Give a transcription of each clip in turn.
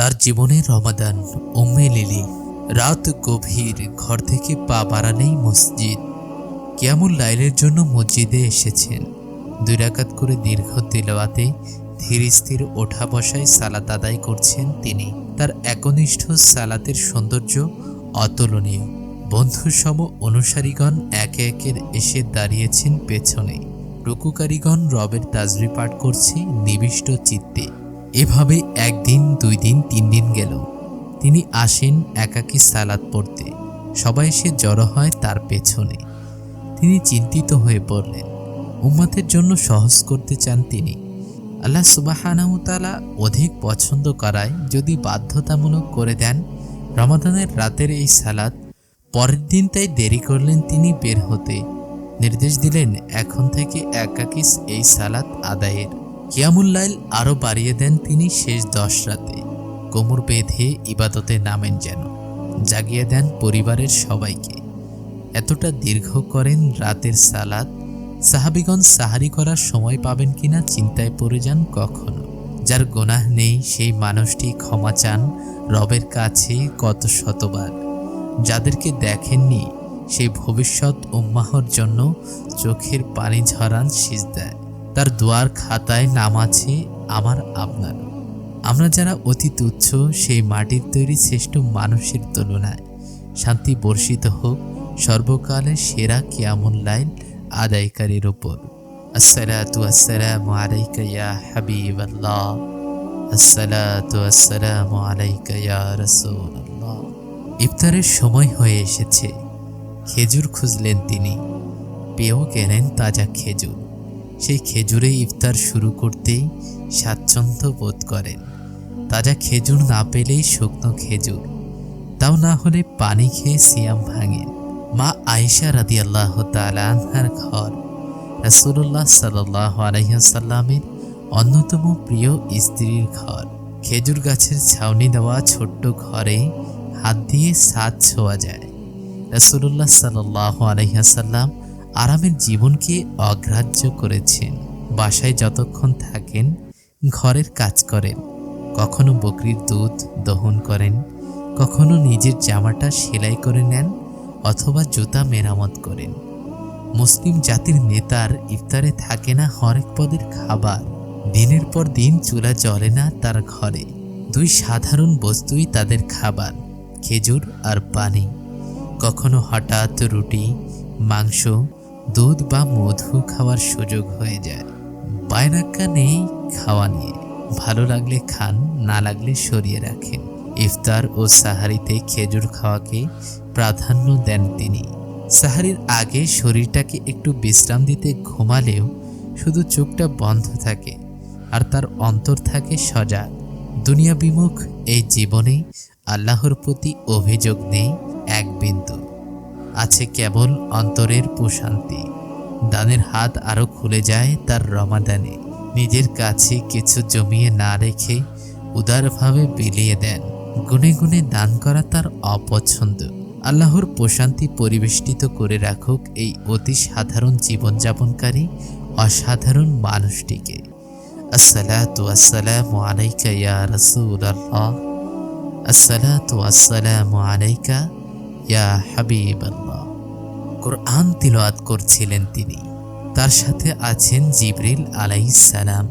তার জীবনের রমাদান, উম্মে লিলি, রাত গভীর ঘর থেকে পা বাড়ালেই মসজিদ। কিয়ামুল লাইলের জন্য মসজিদে এসেছেন। দুই রাকাত করে দীর্ঘ তেলাওয়াতে ধীর স্থির ওঠা বসায় সালাত আদায় করছেন তিনি। তার একনিষ্ঠ সালাতের সৌন্দর্য অতুলনীয়। বন্ধুসম অনুসারীগণ একে একের এসে দাঁড়িয়েছেন পেছনে। রুকুকারীগণ রবের তাজরি পাঠ করছে নিবিষ্ট চিত্তে। এভাবে একদিন দুই দিন তিন দিন গেল। তিনি আসেন একাকী সালাত পড়তে। সবাই এসে জড়ো হয় তার পেছনে। তিনি চিন্তিত হয়ে পড়লেন। উম্মাতের জন্য সহজ করতে চান তিনি। আল্লাহ সুবাহানাউতালা অধিক পছন্দ করায় যদি বাধ্যতামূলক করে দেন, রমাদানের রাতের এই সালাদ পরের দিন তাই দেরি করলেন তিনি বের হতে। নির্দেশ দিলেন, এখন থেকে একাকিস এই সালাত আদায়ের। কিয়ামুল্লাইল আরও বাড়িয়ে দেন তিনি শেষ দশ রাতে। কোমর বেঁধে ইবাদতে নামেন যেন, জাগিয়ে দেন পরিবারের সবাইকে। এতটা দীর্ঘ করেন রাতের সালাদ সাহাবিগণ সাহারি করার সময় পাবেন কিনা চিন্তায় পড়ে যান কখনো। যার গোনাহ নেই, সেই মানুষটি ক্ষমা চান রবের কাছে কত শতবার। যাদেরকে দেখেননি, সেই ভবিষ্যৎ উম্মাহর জন্য চোখের পানি ঝরান সিজদায়। তার দোয়ার খাতায় নাম আছে আমার আপনার। আমরা যারা অতি তুচ্ছ সেই মাটির তৈরি শ্রেষ্ঠ মানুষের তুলনায় শান্তি বর্ষিত হোক, সর্বকালের সেরা কিয়ামুল লাইন আদায়কারীর ওপর আসসালাতু আসসালামু ইফতারের সময় হয়ে এসেছে। খেজুর খুঁজলেন তিনি। পেয়েও গেলেন তাজা খেজুর। সেই খেজুরে ইফতার শুরু করতেই স্বাচ্ছন্দ্য বোধ করেন। তাজা খেজুর না পেলেই শুকনো খেজুর, তাও না হলে পানি খেয়ে সিয়াম ভাঙেন। মা আয়েশা রাদি আল্লাহ তালানহার ঘর রাসুল্লাহ সাল্লাহ আলহিহাসাল্লামের অন্যতম প্রিয় স্ত্রীর ঘর। খেজুর গাছের ছাউনি দেওয়া ছোট্ট ঘরে হাত দিয়ে সাজ ছোঁয়া যায়। রাসুল্লাহ সাল্লাহ আলহিহাসাল্লাম আরামের জীবনকে অগ্রাহ্য করেছেন। বাসায় যতক্ষণ থাকেন, ঘরের কাজ করেন। কখনো বকরির দুধ দহন করেন, কখনো নিজের জামাটা সেলাই করে নেন অথবা জুতা মেরামত করেন। মুসলিম জাতির নেতার ইফতারে থাকে না হরেক পদের খাবার। দিনের পর দিন চুলা জ্বলে না তার ঘরে। দুই সাধারণ বস্তুই তাদের খাবার, খেজুর আর পানি। কখনো হঠাৎ রুটি, মাংস দুধ বা মধু খাওয়ার সুযোগ হয়ে যায়। বায়নাক্কা নেই খাওয়া নিয়ে ভালো লাগলে খান, না লাগলে সরিয়ে রাখেন। ইফতার ও সাহারিতে খেজুর খাওয়াকে প্রাধান্য দেন তিনি। সাহারির আগে শরীরটাকে একটু বিশ্রাম দিতে ঘুমালেও শুধু চোখটা বন্ধ থাকে আর তার অন্তর থাকে সজাগ। দুনিয়া বিমুখ এই জীবনে আল্লাহর প্রতি অভিযোগ নেই এক বিন্দু। আছে কেবল অন্তরের প্রশান্তি। দানের হাত আরও খুলে যায় তার রমাদানে। নিজের কাছে কিছু জমিয়ে না রেখে উদারভাবে বিলিয়ে দেন। গুনে গুনে দান করা তার অপছন্দ। আল্লাহর প্রশান্তি পরিবেষ্টিত করে রাখুক এই অতি সাধারণ জীবনযাপনকারী অসাধারণ মানুষটিকে। আসসালাতু আসসালামু আলাইকা ইয়া রাসূলুল্লাহ। আসসালাতু আসসালামু আলাইকা ইয়া হাবিবাল্লাহ। কোরআন তিলাওয়াত করছিলেন তিনি। তার সাথে আছেন জিবরিল সালাম।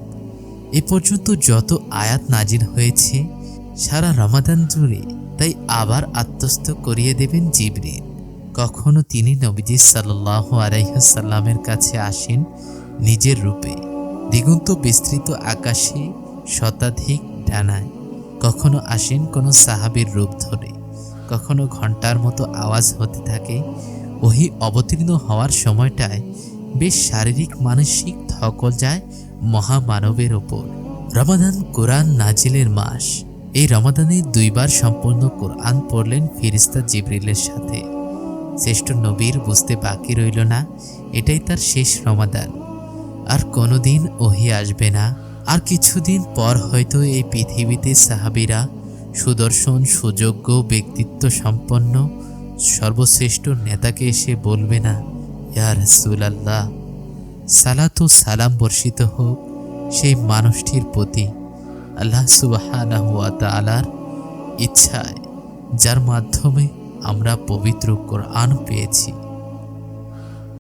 এ পর্যন্ত যত আয়াত নাজির হয়েছে, সারা রমাদান জুড়ে তাই আবার আত্মস্থ করিয়ে দেবেন জিবরিল। কখনো তিনি নবীজি সাল্লাহ আলাইসাল্লামের কাছে আসেন নিজের রূপে। দিগন্ত বিস্তৃত আকাশে শতাধিক ডানায়। কখনো আসেন কোনো সাহাবীর রূপ ধরে। কখনো ঘণ্টার মতো আওয়াজ হতে থাকে, ওহি অবতীর্ণ হওয়ার সময়টায় বেশ শারীরিক মানসিক ধকল যায় মহামানবের ওপর। রমাদান কোরআন নাজিলের মাস। এই রমাদানে দুইবার সম্পূর্ণ কোরআন পড়লেন ফিরিস্তা জিবরিলের সাথে। শ্রেষ্ঠ নবীর বুঝতে বাকি রইল না, এটাই তার শেষ রমাদান। আর কোনোদিন ওহি আসবে না। আর কিছুদিন পর হয়তো এই পৃথিবীতে সাহাবিরা সুদর্শন, সুযোগ্য, ব্যক্তিত্ব সম্পন্ন, সর্বশ্রেষ্ঠ নেতাকে এসে বলবে না, ইয়া রসুল আল্লাহ সালাত ও সালাম বর্ষিত হোক সেই মানুষটির প্রতি। আল্লাহ সুবাহানাহু ওয়া তাআলার ইচ্ছায়, যার মাধ্যমে আমরা পবিত্র কোরআন পেয়েছি।